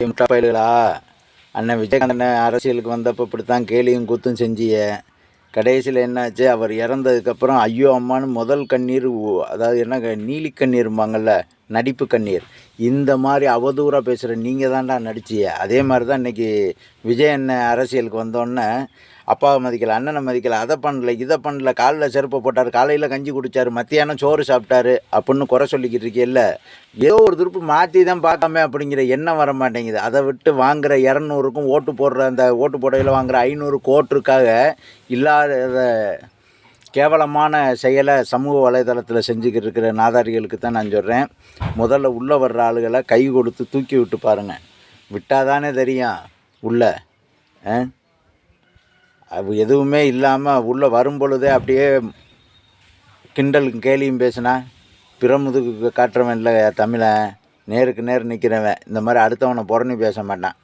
முட்டாப்பயல்களா அண்ணன் விஜயகாந்தனை அரசியலுக்கு வந்தப்போ இப்படித்தான் கேலியும் கூத்தும் செஞ்சிய. கடைசியில் என்னாச்சு? அவர் இறந்ததுக்கப்புறம் ஐயோ அம்மான்னு முதல் கண்ணீர் அதாவது என்ன நீலி கண்ணீர்ம்பாங்கல்ல நடிப்பு கண்ணீர். இந்த மாதிரி அவதூறாக பேசுகிற நீங்கள் தான்டா நடிச்சிய. அதே மாதிரி தான் இன்றைக்கி விஜய் அண்ணன் அரசியலுக்கு வந்தோடனே அப்பாவை மதிக்கலை அண்ணனை மதிக்கலை அதை பண்ணல இதை பண்ணல காலில் செருப்பை போட்டார் காலையில் கஞ்சி குடிச்சாரு மத்தியானம் சோறு சாப்பிட்டாரு அப்படின்னு குறை சொல்லிக்கிட்டு இருக்கேல்ல ஏதோ ஒரு திருப்பு மாற்றி தான் பார்க்காம அப்படிங்கிற எண்ணம் வர மாட்டேங்குது. அதை விட்டு வாங்குற இரநூறுக்கும் ஓட்டு போடுற அந்த ஓட்டு போடையில் வாங்குற ஐநூறு கோட்டுக்காக இல்லாத கேவலமான செயலை சமூக வலைதளத்தில் செஞ்சுக்கிட்டு இருக்கிற நாதாரிகளுக்கு தான் நான் சொல்கிறேன் முதல்ல உள்ளே வர்ற ஆளுகளை கை கொடுத்து தூக்கி விட்டு பாருங்கள் விட்டால் தானே தெரியும் உள்ளே. அது எதுவுமே இல்லாமல் உள்ளே வரும் பொழுதே அப்படியே கிண்டலும் கேலியும் பேசினா பிறமுதுக்கு காட்டுறவன் இல்லை தமிழன் நேருக்கு நேர் நிற்கிறவன் இந்த மாதிரி அடுத்தவனை புறணி பேச மாட்டான்.